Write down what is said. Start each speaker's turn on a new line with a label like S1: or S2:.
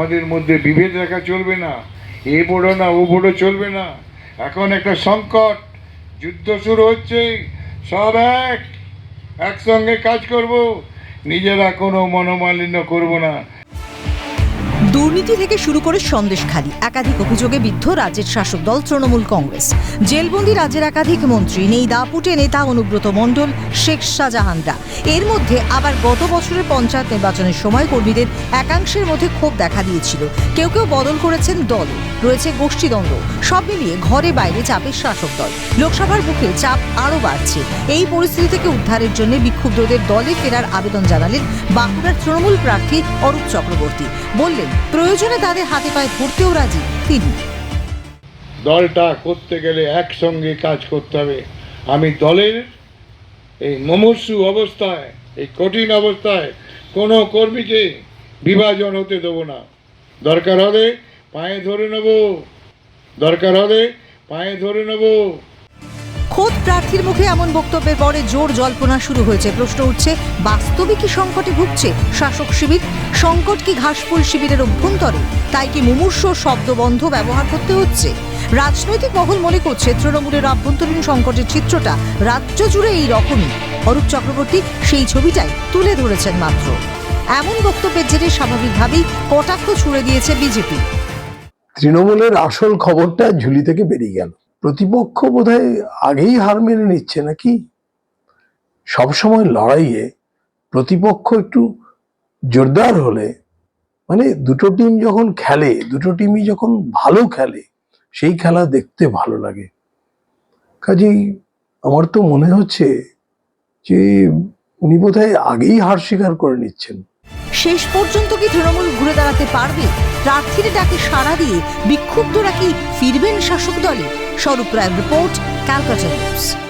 S1: আমাদের মধ্যে বিভেদ রাখা চলবে না, এ বড় না ও বড় চলবে না। এখন একটা সংকট, যুদ্ধ শুরু হচ্ছে, সব এক, একসঙ্গে কাজ করব, নিজেরা কোনো মনোমালিন্য করব না।
S2: দুর্নীতি থেকে শুরু করে সন্দেশখালী একাধিক অভিযোগে বিদ্ধ রাজ্যের শাসক দল তৃণমূল কংগ্রেস। জেলবন্দি রাজ্যের একাধিক মন্ত্রী নেই দাপুটে নেতা অনুব্রত মণ্ডল, শেখ শাহজাহানরা এর মধ্যে আবার গত বছরের পঞ্চায়েত নির্বাচনের সময় কর্মীদের একাংশের মধ্যে ক্ষোভ দেখা দিয়েছিল। কেউ কেউ বদল করেছেন দল। রয়েছে গোষ্ঠীদ্বন্দ্ব। সব মিলিয়ে ঘরে বাইরে চাপের শাসক দল। লোকসভার বুকে চাপ আরও বাড়ছে। এই পরিস্থিতি থেকে উদ্ধারের জন্য বিক্ষুব্ধদের দলে ফেরার আবেদন জানালেন বাঁকুড়ার তৃণমূল প্রার্থী অরূপ চক্রবর্তী। বললেন প্রয়োজনে তাদের হাতে পায়ে ধরতেও রাজি তিনি।
S1: দলটা করতে গেলে একসঙ্গে কাজ করতে হবে। আমি দলের এই মুমূর্ষু অবস্থায়, এই কঠিন অবস্থায় কোনো কর্মীকে বিভাজন হতে দেবো না। দরকার হলে পায়ে ধরে নেব। দরকার হলে পায়ে ধরে নেব।
S2: খোদ প্রার্থীর মুখে এমন বক্তব্যের পরে জোর জল্পনা শুরু হয়েছে। প্রশ্ন উঠছে, বাস্তবে কি সংকটে ভুগছে শাসক শিবির? সংকট কি ঘাসফুল শিবিরের অভ্যন্তরে? তাই কি মুমূর্ষ শব্দবন্ধ ব্যবহার করতে হচ্ছে? রাজনৈতিক মহল মনে করছে, তৃণমূলের আভ্যন্তরীণ সংকটের চিত্রটা রাজ্য জুড়ে এই রকমই। অরূপ চক্রবর্তী সেই ছবিটাই তুলে ধরেছেন মাত্র। এমন বক্তব্যের জেরে স্বাভাবিকভাবেই কটাক্ষ ছুড়ে দিয়েছে বিজেপি।
S3: তৃণমূলের আসল খবরটা ঝুলি থেকে বেরিয়ে গেল। প্রতিপক্ষ বোধহয় আগেই হার মেনে নিচ্ছে নাকি? সবসময় লড়াইয়ে প্রতিপক্ষ একটু জোরদার হলে মানে দুটো টিম যখন খেলে, দুটো টিমই যখন ভালো খেলে, সেই খেলা দেখতে ভালো লাগে। কাজেই আমার তো মনে হচ্ছে যে উনি বোধহয় আগেই হার স্বীকার করে নিচ্ছেন।
S2: শেষ পর্যন্ত কি তৃণমূল ঘুরে দাঁড়াতে পারবে? প্রার্থীর ডাকে সাড়া দিয়ে বিক্ষুব্ধরা কি ফিরবেন শাসক দলে? স্বরূপ রায়ের রিপোর্ট ক্যালকাটা নিউজ